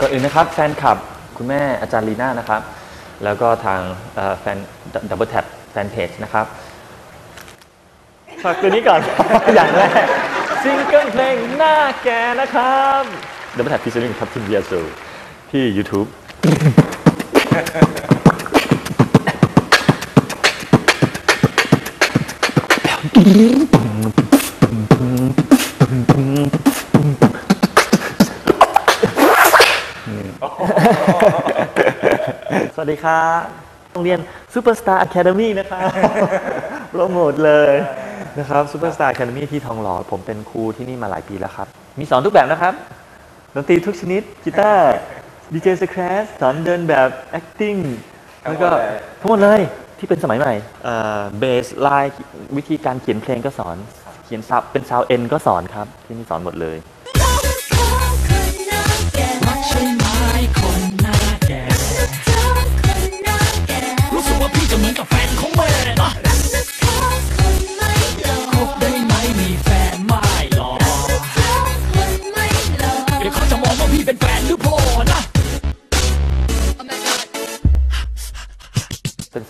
ก่อนอื่นนะครับแฟนคลับคุณแม่อาจารย์ลีน่านะครับ แล้วก็ทางเอ่อแฟนดับเบิลแท็บแฟนเพจนะครับ ฝากตัวนี้ก่อน อย่างแรกซิงเกิลเพลงหน้าแกนะครับดับเบิลแท็บพิซซิ่งครับทีมเบียร์ซูที่ YouTube สวัสดีครับโรงเรียน Superstar Academy นะครับโปรโมทเลย นะครับ Superstar Academy ที่ทองหล่อผมเป็นครูที่นี่มาหลายปีแล้วครับ มีสอนทุกแบบนะครับดนตรีทุกชนิดกีตาร์ดีเจสแครสสอนเดินแบบ acting แล้วก็ทั้งหมดเลยที่เป็นสมัยใหม่เบสไลน์วิธีการเขียนเพลงก็สอน เขียนซับเป็นซาวเอ็นก็สอนครับ ที่นี่สอนหมดเลย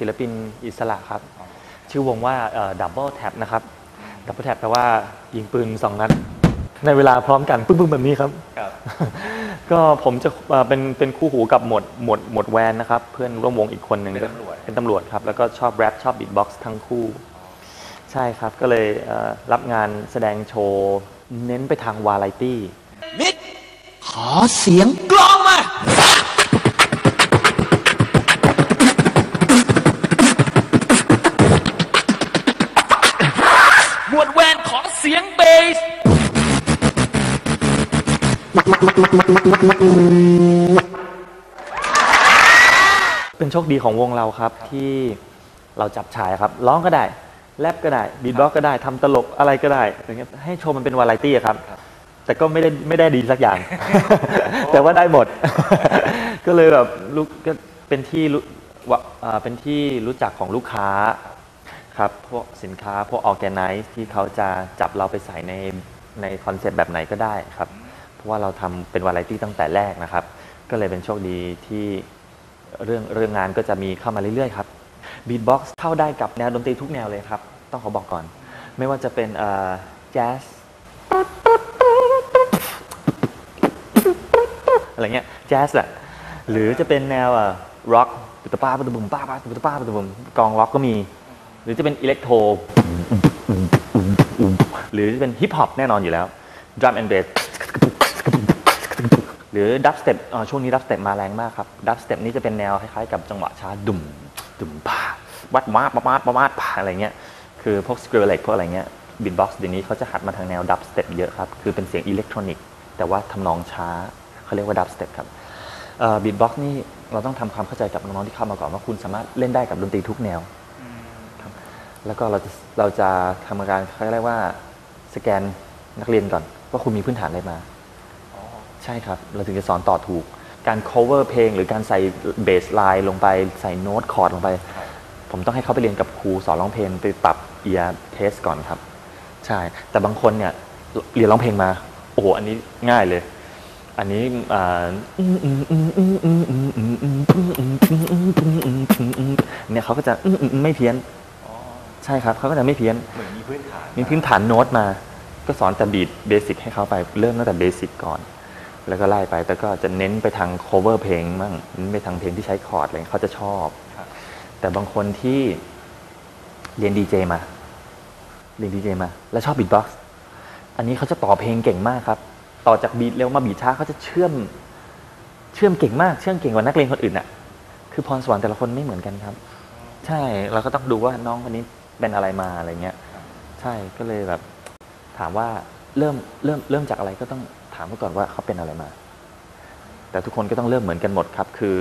ลปินอิสระครับ ชื่อวงว่าดับเบิลแท็บนะครับดับเบิลแท็บแปลว่ายิงปืนสองนัดในเวลาพร้อมกันปึ้งๆแบบนี้ครับ ก็ผมจะเอ่อเป็นเป็นคู่หูกับหมวดหมวดหมวดแวนนะครับ เพื่อนร่วมวงอีกคนหนึ่งเป็นตำรวจเป็นตำรวจครับ แล้วก็ชอบแรปชอบบีทบ็อกซ์ทั้งคู่ ใช่ครับก็เลยเอ่อรับงานแสดงโชว์ เน้นไปทางวาไรตี้มิดขอเสียงกลอง เป็นโชคดีของวงเราครับที่เราจับฉายครับร้องก็ได้แรปก็ได้บีทบ็อกก็ได้ทำตลกอะไรก็ได้อย่างเงี้ยให้โชว์มันเป็นวาไรตี้อะครับ แต่ก็ไม่ได้ไม่ได้ดีสักอย่าง แต่ว่าได้หมด ก็เลยแบบลูกก็เป็นที่รู้ว่าอ่าเป็นที่รู้จักของลูกค้าครับพวกสินค้าพวกออแกไนซ์ที่เขาจะจับเราไปใส่ในในคอนเซ็ปต์แบบไหนก็ได้ครับเพราะ ว่าเราทำเป็นวาไรตี้ตั้งแต่แรกนะครับ ก็เลยเป็นโชคดีที่เรื่องเรื่องงานก็จะมีเข้ามาเรื่อยๆครับบีทบ็อกซ์เข้าได้กับแนวดนตรีทุกแนวเลยครับ ต้องขอบอกก่อน ไม่ว่าจะเป็นแจ๊สอะไรเงี้ยแจ๊สอะหรือจะเป็นแนวร็อกปุตตะป้าปุตตะบุมป้าป้าปุตตะป้าปุตตะบุมกองร็อกก็มี หรือจะเป็นอิเล็กโทรหรือจะเป็นฮิปฮอปแน่นอนอยู่แล้วดรัมแอนด์เบส หรือดับสเต็ปช่วงนี้ดับสเต็ปมาแรงมากครับดับสเต็ปนี้จะเป็นแนวคล้ายๆกับจังหวะช้าดุ่มดุ่มปาวัดมาปะมาดปะมาดป้าอะไรเงี้ยคือพวกสกริลเล็กพวกอะไรเงี้ยบิทบ็อกซ์เดี๋ยวนี้เขาจะหัดมาทางแนวดับสเต็ปเยอะครับ คือเป็นเสียงอิเล็กทรอนิกส์แต่ว่าทำนองช้าเขาเรียกว่าดับสเต็ปครับบิทบ็อกซ์นี่เราต้องทำความเข้าใจกับน้องๆที่เข้ามาก่อนว่าคุณสามารถเล่นได้กับดนตรีทุกแนวแล้วก็เราจะเราจะทำการเขาเรียกว่าสแกนนักเรียนก่อนว่าคุณมีพื้นฐานอะไรมา ใช่ครับ เราถึงจะสอนต่อถูก การ cover เพลง หรือการใส่เบสไลน์ลงไปใส่โน้ตคอร์ดลงไป ผมต้องให้เขาไปเรียนกับครูสอนร้องเพลงไปปรับเอียร์เทสก่อนครับ ใช่ แต่บางคนเนี่ยเรียนร้องเพลงมา โอ้โห อันนี้ง่ายเลย อันนี้อ่าเนี่ยเขาก็จะไม่เพี้ยนใช่ครับ เขาก็จะไม่เพี้ยนเหมือนมีพื้นฐานมีพื้นฐานโน้ตมา ก็สอนแต่บีทเบสิกให้เขาไปเริ่มตั้งแต่เบสิกก่อน แล้วก็ไล่ไป แต่ก็จะเน้นไปทาง cover เพลงมั่งเน้นไปทางเพลงที่ใช้คอร์ดอะไรเงี้ยเขาจะชอบครับแต่บางคนที่เรียนดีเจมา เรียนดีเจมา แล้วชอบบีทบ็อกซ์ อันนี้เขาจะต่อเพลงเก่งมากครับ ต่อจากบีทเร็วมาบีทช้าเขาจะเชื่อม เชื่อมเก่งมาก เชื่อมเก่งกว่านักเรียนคนอื่นอะ คือพรสวรรค์แต่ละคนไม่เหมือนกันครับ ใช่ เราก็ต้องดูว่าน้องคนนี้เป็นอะไรมาอะไรเงี้ย ใช่ ก็เลยแบบ ถามว่าเริ่มเริ่มเริ่มจากอะไรก็ต้อง ถามเขาก่อนว่าเขาเป็นอะไรมา แต่ทุกคนก็ต้องเริ่มเหมือนกันหมดครับ คือ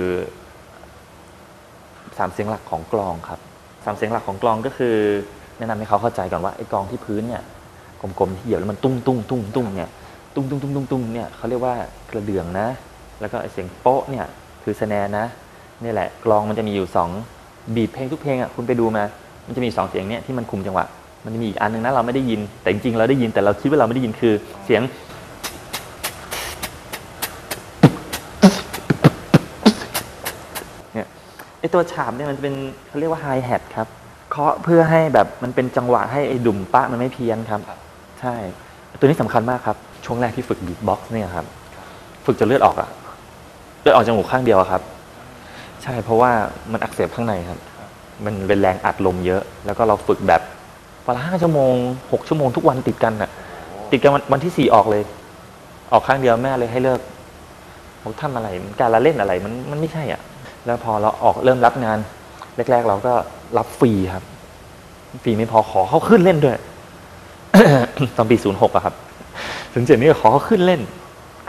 สามเสียงหลักของกลองครับสามเสียงหลักของกลองก็คือ แนะนำให้เขาเข้าใจก่อนว่าไอ้กลองที่พื้นเนี่ยกลมๆที่เหยียบแล้วมันตุ้งตุ้งตุ้งตุ้งเนี่ยตุ้งตุ้งตุ้งตุ้งตุ้งเนี่ยเขาเรียกว่ากระเดื่องนะ แล้วก็ไอ้เสียงโป๊ะเนี่ยคือสแนร์นะนี่แหละกลองมันจะมีอยู่สองบีบเพลงทุกเพลงอะคุณไปดูมา มันจะมีสองเสียงเนี่ยที่มันคุมจังหวะ มันจะมีอีกอันหนึงนะเราไม่ได้ยินแต่จริงๆเราได้ยินแต่เราคิดว่าเราไม่ได้ยินคือเสียง เนี่ยไอ ตัวฉาบเนี่ยมันจะเป็นเขาเรียกว่าไฮแฮทครับเคาะเพื่อให้แบบมันเป็นจังหวะให้ไอ้ดุ่มปะมันไม่เพี้ยนครับ ใช่ ตัวนี้สำคัญมากครับ ช่วงแรกที่ฝึกบีทบ็อกซ์เนี่ยครับ ฝึกจนเลือดออกอะเลือดออกจมูกข้างเดียวอะครับ ใช่เพราะว่ามันอักเสบข้างในครับ มันเป็นแรงอัดลมเยอะ แล้วก็เราฝึกแบบวันละห้าชั่วโมงหกชั่วโมงทุกวันติดกันอะติดกันวันวันที่สี่ออกเลย ออกข้างเดียวแม่เลยให้เลิกผมทำอะไรมันการละเล่นอะไรมันมันไม่ใช่อะ แล้วพอเราออกเริ่มรับงานแรก ๆ เราก็รับฟรีครับฟรีไม่พอขอเขาขึ้นเล่นด้วยตอนปีศูนย์หกอะครับถึงเจ็ดนี่ก็ขอเขาขึ้นเล่น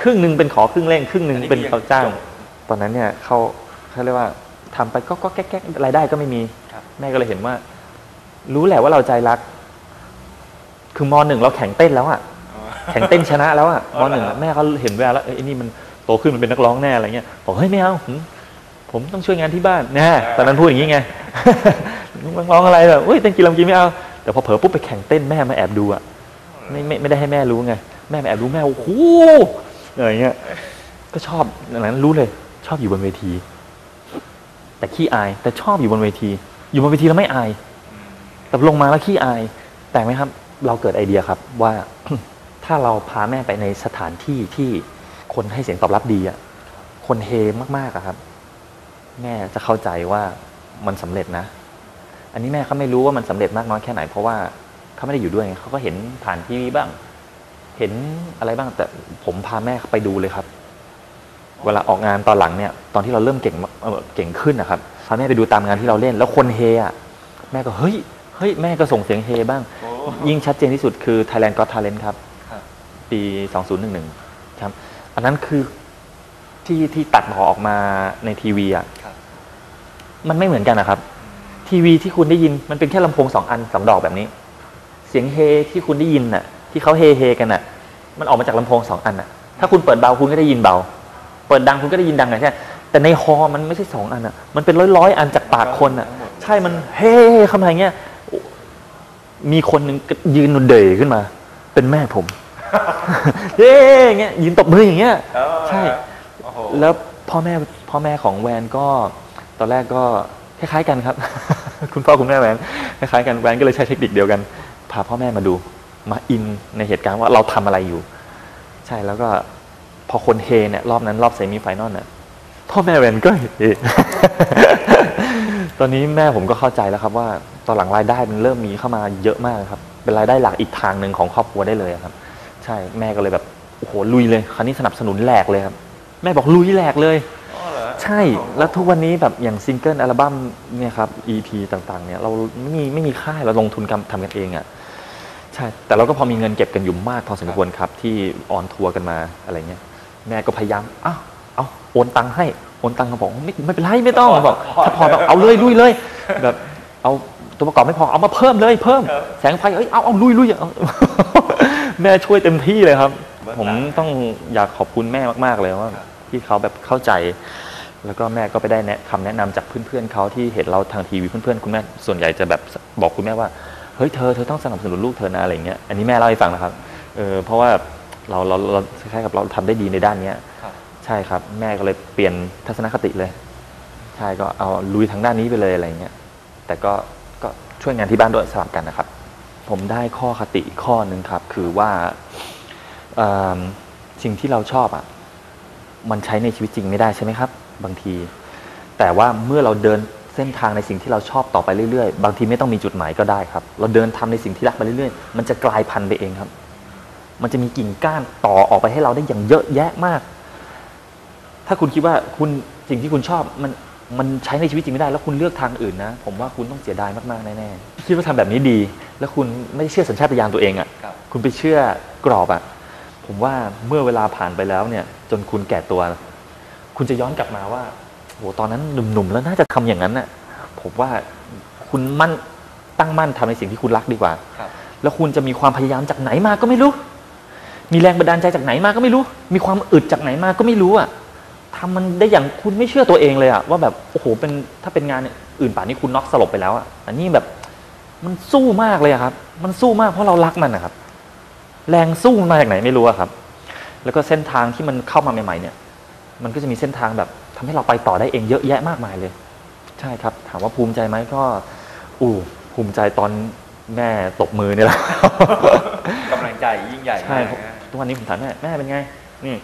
ครึ่งหนึ่งเป็นขอครึ่งเล่น ครึ่งหนึ่งเป็นเขาจ้างตอนนั้นเนี่ยเขาเขาเรียกว่าทำไปก็ก็แก๊กๆรายได้ก็ไม่มีครับแม่ก็เลยเห็นว่า รู้แหละว่าเราใจรัก คือมหนึ่งเราแข่งเต้นแล้วอะแข่งเต้นชนะแล้วอะมหนึ่งอะแม่เขาเห็นแววแล้วเอ้ยไอ้นี่มันโตขึ้นมันเป็นนักร้องแน่อะไรเงี้ยบอกเฮ้ยไม่เอา ผมต้องช่วยงานที่บ้านน่ตอนนั้นพูดอย่างนี้ไงร้องอะไรแบบเฮ้ยเต้นกีฬากีไม่เอาแต่พอเผลอปุ๊บไปแข่งเต้นแม่มาแอบดูอะไม่ไม่ไม่ได้ให้แม่รู้ไงแม่มาแอบรู้แม่โอ้โหอะไรเงี้ยก็ชอบดังนั้นรู้เลย ชอบอยู่บนเวที แต่ขี้อาย แต่ชอบอยู่บนเวที อยู่บนเวทีแล้วไม่อายแต่ลงมาแล้วขี้อาย แต่ไหมครับ เราเกิดไอเดียครับว่าถ้าเราพาแม่ไปในสถานที่ที่คนให้เสียงตอบรับดีอะคนเฮมากๆอะครับ แม่จะเข้าใจว่ามันสำเร็จนะ อันนี้แม่เขาไม่รู้ว่ามันสำเร็จมากน้อยแค่ไหน เพราะว่าเขาไม่ได้อยู่ด้วยไงเขาก็เห็นผ่านทีวีบ้าง เห็นอะไรบ้างแต่ผมพาแม่ไปดูเลยครับ เวลาออกงานตอนหลังเนี่ย ตอนที่เราเริ่มเก่งมากเอ่อเก่งขึ้นนะครับพาแม่ไปดูตามงานที่เราเล่น แล้วคนเฮอะแม่ก็เฮ้ยเฮ้ยแม่ก็ส่งเสียงเฮบ้างโอ้ยิ่งชัดเจนที่สุดคือ Thailand Got Talent ครับครับปี 2011 ครับ อันนั้นคือที่ที่ตัดต่อออกมาในทีวีอะครับ มันไม่เหมือนกันนะครับ ทีวีที่คุณได้ยินมันเป็นแค่ลำโพงสองอันสองดอกแบบนี้ เสียงเฮที่คุณได้ยินน่ะ ที่เขาเฮเฮกันน่ะ มันออกมาจากลำโพงสองอันน่ะ ถ้าคุณเปิดเบาคุณก็ได้ยินเบา เปิดดังคุณก็ได้ยินดังไงใช่ไหมแต่ในฮอมันไม่ใช่สองอันอะ มันเป็นร้อยร้อยๆอันจากปากคนอะ ใช่มันเฮ้เข้ามาอย่างเงี้ย มีคนหนึ่งก็ยืนเดยขึ้นมา เป็นแม่ผมเฮ้อย่างเงี้ยยืนตบมืออย่างเงี้ย ใช่โอ้โหแล้วพ่อแม่พ่อแม่ของแวนก็ ตอนแรกก็คล้ายๆกันครับ คุณพ่อคุณแม่แวนคล้ายๆกันแวนก็เลยใช้เทคนิคเดียวกัน พาพ่อแม่มาดู มาอินในเหตุการณ์ว่าเราทำอะไรอยู่ ใช่แล้วก็พอคนเฮเนี่ยรอบนั้นรอบเซมิไฟนอลน่ะพ่อแม่แวนก็เฮตอนนี้แม่ผมก็เข้าใจแล้วครับ ว่าตอนหลังรายได้มันเริ่มมีเข้ามาเยอะมากครับ เป็นรายได้หลักอีกทางหนึ่งของครอบครัวได้เลยครับ ใช่แม่ก็เลยแบบโอ้โหลุยเลยคราวนี้สนับสนุนแหลกเลยครับ แม่บอกลุยแหลกเลย ใช่แล้วทุกวันนี้แบบอย่างซิงเกิลอัลบั้มเนี่ยครับ EP ต่างๆ เนี่ยเราไม่มีไม่มีค่ายเราลงทุนกันทำกันเองอะ่ะใช่แต่เราก็พอมีเงินเก็บกันอยู่มากพอสมควรครับที่ออนทัวร์กันมาอะไรเงี้ยแม่ก็พยายามอ้าวเอาโอนตังค์ให้โอนตังค์เขาบอกไม่ไม่เป็นไรไม่ต้องบอกถ้าพอแบบเอาเลยลุยเลยแบบเอาตัวประกอบไม่พอเอามาเพิ่มเลยเพิ่มครับแสงไฟเอ้ยเอาเอาลุยลุยเอาแม่ช่วยเต็มที่เลยครับ ผมต้องอยากขอบคุณแม่มาก ๆเลยว่าครับที่เขาแบบเข้าใจ แล้วก็แม่ก็ไปได้แนะคำแนะนำจากเพื่อนๆเขาที่เห็นเราทางทีวีเพื่อนๆคุณแม่ส่วนใหญ่จะแบบบอกคุณแม่ว่าเฮ้ยเธอเธอต้องสนับสนุนลูกเธอนะอะไรเงี้ยอันนี้แม่เล่าให้ฟังนะครับเออเพราะว่าเราเราเราคล้ายๆกับเราทำได้ดีในด้านเนี้ยใช่ครับ แม่ก็เลยเปลี่ยนทัศนคติเลย ใช่ก็เอาลุยทางด้านนี้ไปเลยอะไรเงี้ยแต่ก็ก็ช่วยงานที่บ้านด้วยสลับกันนะครับ ผมได้ข้อคติข้อหนึ่งครับ คือว่าสิ่งที่เราชอบอะมันใช้ในชีวิตจริงไม่ได้ใช่ไหมครับ บางที แต่ว่าเมื่อเราเดินเส้นทางในสิ่งที่เราชอบต่อไปเรื่อยๆ บางทีไม่ต้องมีจุดหมายก็ได้ครับ เราเดินทำในสิ่งที่รักไปเรื่อยๆ มันจะกลายพันธุ์ไปเองครับ มันจะมีกิ่งก้านต่อออกไปให้เราได้อย่างเยอะแยะมาก ถ้าคุณคิดว่าคุณสิ่งที่คุณชอบมันมันใช้ในชีวิตจริงไม่ได้ แล้วคุณเลือกทางอื่นนะ ผมว่าคุณต้องเสียดายมากๆแน่ๆคิดว่าทำแบบนี้ดี แล้วคุณไม่ได้เชื่อสัญชาตญาณตัวเองอะ่ะครับคุณไปเชื่อกรอบอะ่ะผมว่าเมื่อเวลาผ่านไปแล้วเนี่ย จนคุณแก่ตัว คุณจะย้อนกลับมาว่าโหตอนนั้นหนุ่มๆแล้วน่าจะทำอย่างนั้นน่ะผมว่าคุณมั่นตั้งมั่นทำในสิ่งที่คุณรักดีกว่าครับแล้วคุณจะมีความพยายามจากไหนมาก็ไม่รู้ มีแรงบันดาลใจจากไหนมาก็ไม่รู้ มีความอึดจากไหนมาก็ไม่รู้อะทำมันได้อย่างคุณไม่เชื่อตัวเองเลยอะว่าแบบโอ้โหเป็นถ้าเป็นงานอื่นป่านนี้คุณน็อกสลบไปแล้วอะอันนี้แบบมันสู้มากเลยอะครับ มันสู้มากเพราะเรารักมันนะครับ แรงสู้มันมาจากไหนไม่รู้อะครับ แล้วก็เส้นทางที่มันเข้ามาใหม่ ๆ เนี่ย มันก็จะมีเส้นทางแบบทำให้เราไปต่อได้เองเยอะแยะมากมายเลย ใช่ครับ ถามว่าภูมิใจไหมก็ อู้ภูมิใจตอนแม่ตบมือนี่แหละกำลังใจยิ่งใหญ่ใช่มากผมนะทุกวันนี้ผมถามแม่แม่เป็นไง นี่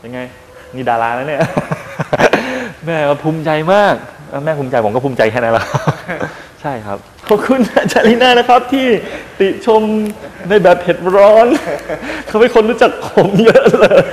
เป็นไง นี่ดาราแล้วเนี่ย แม่ก็ภูมิใจมากเออแม่ภูมิใจผมก็ภูมิใจแค่นั้นแหละใช่ครับขอบคุณอาจารย์ลีน่านะครับ ที่ติชมในแบบเผ็ดร้อนเขาเป็นคนรู้จักผมเยอะเลย